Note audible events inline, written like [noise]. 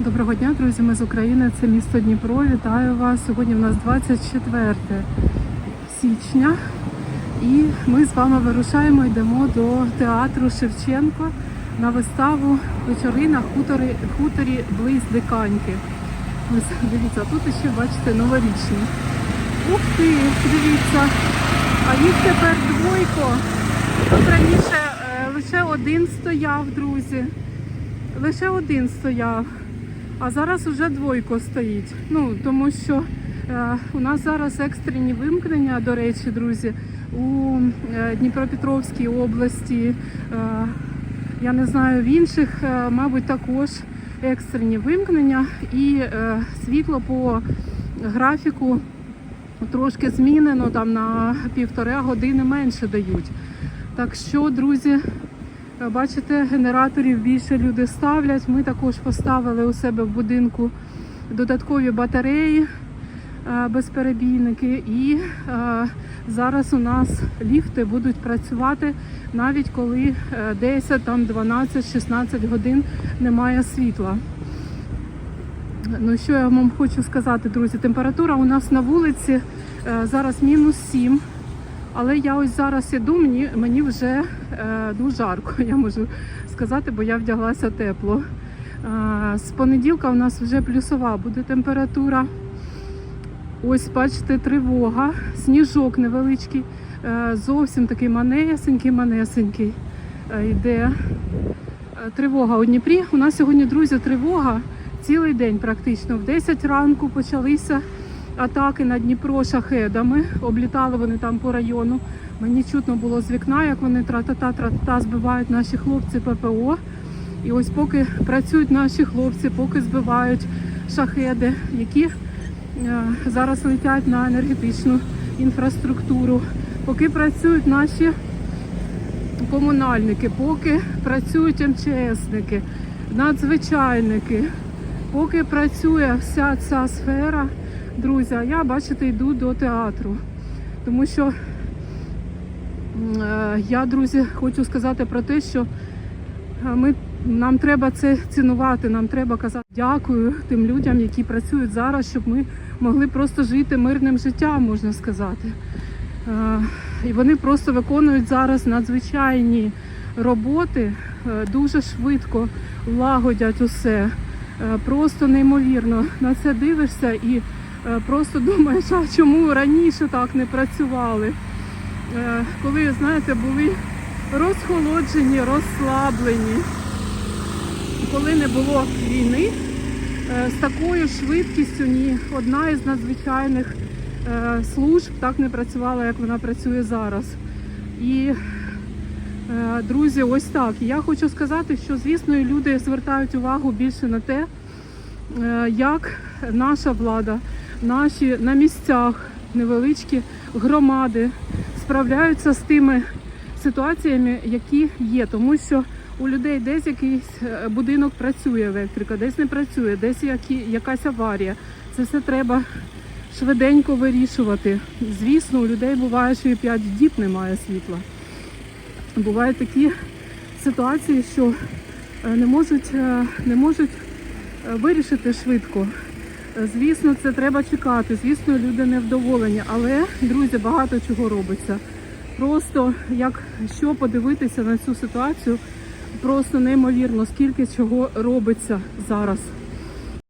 Доброго дня, друзі. Ми з України. Це місто Дніпро. Вітаю вас. Сьогодні у нас 24 січня. І ми з вами вирушаємо, йдемо до театру Шевченко на виставу вечори на хуторі, хуторі близь Диканьки. Ось дивіться, тут ще бачите новорічні. Ух ти, дивіться. А їх тепер двойко. Тут раніше е, лише один стояв, друзі. Лише один стояв. А зараз уже двойко стоїть. Ну, тому що е, у нас зараз екстрені вимкнення, до речі, друзі, у е, Дніпропетровській області. Е, я не знаю, в інших, е, мабуть, також екстрені вимкнення і е, світло по графіку трошки змінено, там на півтора години менше дають. Так що, друзі, Бачите, генераторів більше люди ставлять. Ми також поставили у себе в будинку додаткові батареї, е, безперебійники, і е, зараз у нас ліфти будуть працювати навіть коли е, 10, там 12, 16 годин немає світла. Ну що я вам хочу сказати, друзі? Температура у нас на вулиці е, зараз мінус 7. Але я ось зараз іду, мені, мені вже е, ну, жарко, [laughs] я можу сказати, бо я вдяглася тепло. Е, з понеділка у нас вже плюсова буде температура. Ось, бачите, тривога, сніжок невеличкий, е, зовсім такий манесенький, манесенький е, йде. Е, Тривога у Дніпрі. У нас сьогодні, друзі, тривога цілий день практично. В 10 ранку почалися атаки на Дніпро шахедами. Облітали вони там по району. Мені чутно було з вікна, як вони тра-та-та тра-та збивають наші хлопці ППО. І ось поки працюють наші хлопці, поки збивають шахеди, які е, зараз летять на енергетичну інфраструктуру, поки працюють наші комунальники, поки працюють МЧСники, надзвичайники, поки працює вся ця сфера, друзі, а я, бачите, йду до театру. Тому що е, я, друзі, хочу сказати про те, що е, ми, нам треба це цінувати, нам треба казати дякую тим людям, які працюють зараз, щоб ми могли просто жити мирним життям, можна сказати. Е, І вони просто виконують зараз надзвичайні роботи, дуже швидко лагодять усе. Просто неймовірно на це дивишся і просто думаєш, а чому раніше так не працювали. Е, Коли, знаєте, були розхолоджені, розслаблені, коли не було війни, е, з такою швидкістю ні одна із надзвичайних е, служб так не працювала, як вона працює зараз. І Е, Друзі, ось так. Я хочу сказати, що звісно люди звертають увагу більше на те, е, як наша влада, наші на місцях невеличкі громади справляються з тими ситуаціями, які є. Тому що у людей десь якийсь е, будинок працює електрика, десь не працює, десь які, якась аварія. Це все треба швиденько вирішувати. Звісно, у людей буває, що і 5 діб немає світла. Бувають такі ситуації, що е, не можуть, е, не можуть вирішити швидко. Звісно, це треба чекати. Звісно, люди невдоволені, але друзі, багато чого робиться. Просто як що подивитися на цю ситуацію, просто неймовірно, скільки чого робиться зараз.